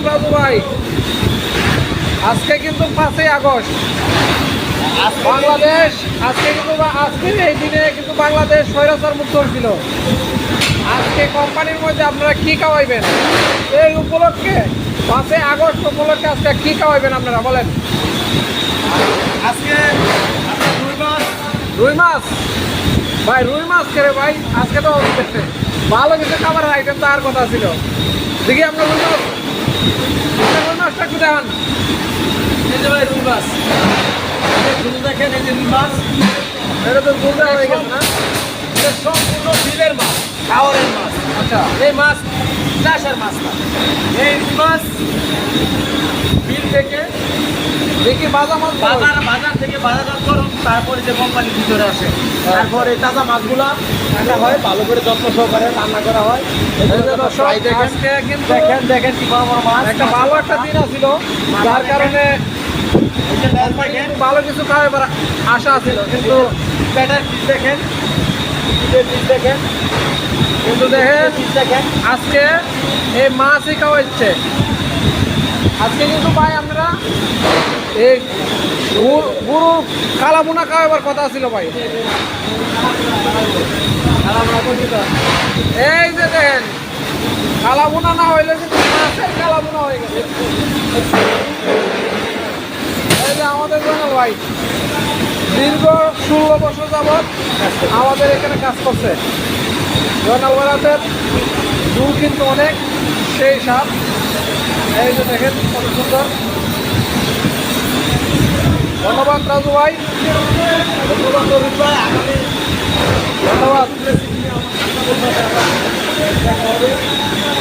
আলাইকুম রাজু ভাই। আজকে কিন্তু পাঁচই আগস্ট। বাংলাদেশ আজকে কিন্তু আজকের এই দিনে কিন্তু বাংলাদেশ স্বৈরাচার মুক্ত হয়েছিল। আজকে কোম্পানির মধ্যে আপনারা কি খাওয়াইবেন? এই উপলক্ষে পাঁচই আগস্ট উপলক্ষে আজকে কি খাওয়াইবেন আপনারা বলেন? আজকে দুই মাস রুই মাছ? ভাই রুই মাছ খেলে ভাই? আজকে তো ভালো কিছু খাবার আইটেম তো আর কথা ছিল। দেখি আপনার রুই মাছ। দেখান এই যে ভাই রুই মাছ এই যে শুধু দেখেন এই যে রুই মাছ এটা তো বুঝতে হয়ে গেছে না এটা সম্পূর্ণ বিলের মাছ খাওয়ারের মাছ আচ্ছা এই মাছ চাষের মাছ না এই রুই মাছ বিল থেকে দেখি বাজা মাছ বাজার বাজার থেকে বাজারজাত করুন তারপরে যে কোম্পানির ভিতরে আসে। তারপরে এই তাজা মাছগুলা রান্না হয় ভালো করে যত্ন সহকারে রান্না করা হয়। দেখেন দেখেন কি বড় বড় মাছ। একটা ভালো একটা দিন আছিল যার কারণে ভালো কিছু খাওয়াবার আশা ছিল কিন্তু ব্যাটার পিস দেখেন পিসের দেখেন কিন্তু দেখেন দেখেন। আজকে এই মাছই খাওয়াচ্ছে। আজকে কিন্তু ভাই আমরা এই গরু- গরু কালামুনা খাওয়াবার কথা ছিল ভাই। এই যে দেখেন, কালামুনা না হইলে কিন্তু মাছের কালামুনা হয়ে গেছে। এই যে আমাদের জঙ্গল ভাই, দীর্ঘ ষোলো বছর যাবৎ আমাদের এখানে কাজ করছে। জয়নাল বরাতের চুল কিন্তু অনেক, সেই সাপ। এই যে দেখেন কত সুন্দর। ধন্যবাদ রাজু ভাই। ধন্যবাদ ধন্যবাদ